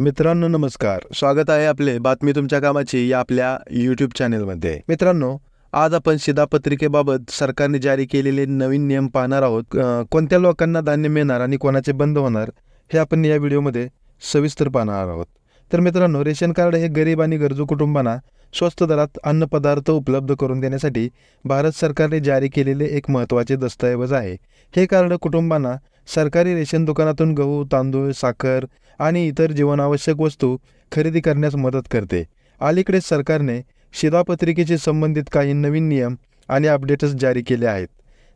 मित्रांनो नमस्कार. स्वागत आहे आपले बातमी तुमच्या कामाची या आपल्या यूट्यूब चॅनेलमध्ये मित्रांनो आज आपण शिधापत्रिकेबाबत सरकारने जारी केलेले नवीन नियम पाहणार आहोत. कोणत्या लोकांना धान्य मिळणार आणि कोणाचे बंद होणार हे आपण या व्हिडिओमध्ये सविस्तर पाहणार आहोत. तर मित्रांनो रेशन कार्ड हे गरीब आणि गरजू कुटुंबांना स्वस्त दरात अन्नपदार्थ उपलब्ध करून देण्यासाठी भारत सरकारने जारी केलेले एक महत्त्वाचे दस्तऐवज आहे. हे कार्ड कुटुंबांना सरकारी रेशन दुकानातून गहू तांदूळ साखर आणि इतर जीवनावश्यक वस्तू खरेदी करण्यास मदत करते. अलीकडेच सरकारने शिधापत्रिकेशी संबंधित काही नवीन नियम आणि अपडेट्स जारी केले आहेत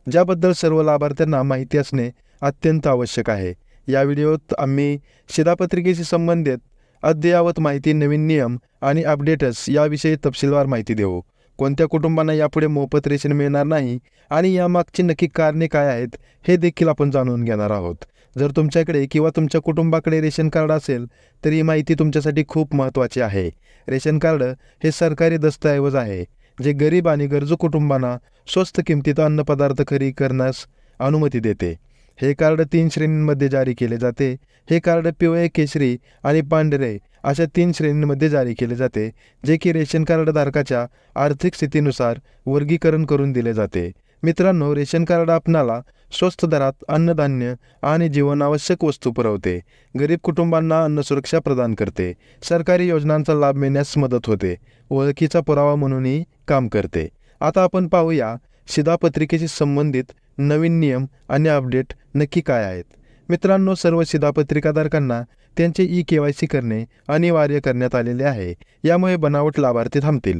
ज्याबद्दल सर्व लाभार्थ्यांना माहिती असणे अत्यंत आवश्यक आहे. या व्हिडिओत आम्ही शिधापत्रिकेशी संबंधित अद्ययावत माहिती नवीन नियम आणि अपडेट्स याविषयी तपशीलवार माहिती देऊ. कोणत्या कुटुंबांना यापुढे मोफत रेशन मिळणार नाही आणि यामागची नक्की कारणे काय आहेत हे देखील आपण जाणून घेणार आहोत. जर तुमच्याकडे किंवा तुमच्या कुटुंबाकडे रेशन कार्ड असेल तर ही माहिती तुमच्यासाठी खूप महत्त्वाची आहे. रेशन कार्ड हे सरकारी दस्तऐवज आहे जे गरीब आणि गरजू कुटुंबांना स्वस्त किमतीत अन्नपदार्थ खरेदी करण्यास अनुमती देते. हे कार्ड तीन श्रेणींमध्ये जारी केले जाते. हे कार्ड पिवळे केशरी आणि पांढरे अशा तीन श्रेणींमध्ये जारी केले जाते जे की रेशन कार्ड धारकाच्या आर्थिक स्थितीनुसार वर्गीकरण करून दिले जाते. मित्रांनो रेशन कार्ड आपणाला स्वस्त दरात अन्नधान्य आणि जीवनावश्यक वस्तू पुरवते. गरीब कुटुंबांना अन्न सुरक्षा प्रदान करते. सरकारी योजनांचा लाभ मिळण्यास मदत होते. ओळखीचा पुरावा म्हणूनही काम करते. आता आपण पाहूया शिधापत्रिकेशी संबंधित नवीन नियम आणि अपडेट नक्की काय आहेत? मित्रांनो सर्व शिधापत्रिकाधारकांना त्यांचे ई के वाय सी करणे अनिवार्य करण्यात आलेले आहे. यामुळे बनावट लाभार्थी थांबतील.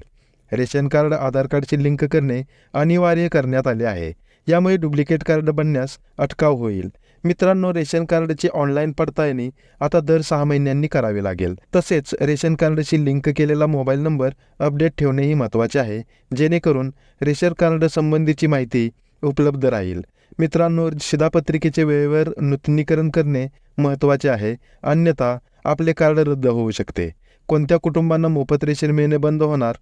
रेशन कार्ड आधार कार्डची लिंक करणे अनिवार्य करण्यात आले आहे. यामुळे डुप्लिकेट कार्ड बनण्यास अटकाव होईल. मित्रांनो रेशन कार्डची ऑनलाईन पडताळणी आता दर सहा महिन्यांनी करावी लागेल. तसेच रेशन कार्डशी लिंक केलेला मोबाईल नंबर अपडेट ठेवणेही महत्त्वाचे आहे. जेणेकरून रेशन कार्ड संबंधीची माहिती उपलब्ध राहील. मित्रांनो शिधापत्रिकेचे वेळेवर नूतनीकरण करणे महत्त्वाचे आहे. अन्यथा आपले कार्ड रद्द होऊ शकते. कोणत्या कुटुंबांना मोफत रेशन मिळणे बंद होणार?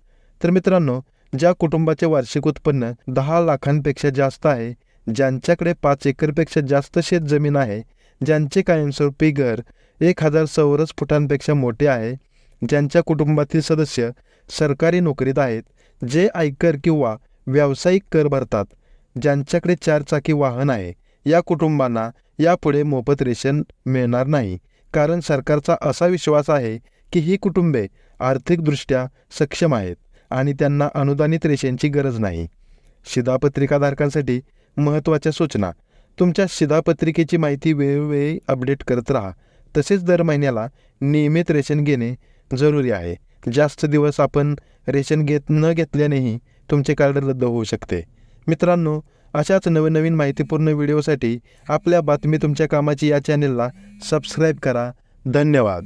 तर मित्रांनो ज्या कुटुंबाचे वार्षिक उत्पन्न दहा लाखांपेक्षा जास्त आहे ज्यांच्याकडे पाच एकरपेक्षा जास्त शेत जमीन आहे ज्यांचे कायमस्वरूपी घर एक हजार चौरस फुटांपेक्षा मोठे आहे ज्यांच्या कुटुंबातील सदस्य सरकारी नोकरीत आहेत जे आयकर किंवा व्यावसायिक कर भरतात ज्यांच्याकडे चारचाकी वाहन आहे या कुटुंबांना यापुढे मोफत रेशन मिळणार नाही. कारण सरकारचा असा विश्वास आहे की ही कुटुंबे आर्थिकदृष्ट्या सक्षम आहेत. आणि त्यांना अनुदानित रेशनची गरज नाही. शिधापत्रिकाधारकांसाठी महत्त्वाच्या सूचना. तुमच्या शिधापत्रिकेची माहिती वेळोवेळी अपडेट करत राहा. तसेच दर महिन्याला नियमित रेशन घेणे जरुरी आहे. जास्त दिवस आपण रेशन घेत न घेतल्यानेही तुमचे कार्ड रद्द होऊ शकते. मित्रांनो अशाच नवनवीन माहितीपूर्ण व्हिडिओसाठी आपल्या बातमी तुमच्या कामाची या चॅनेलला सबस्क्राईब करा. धन्यवाद.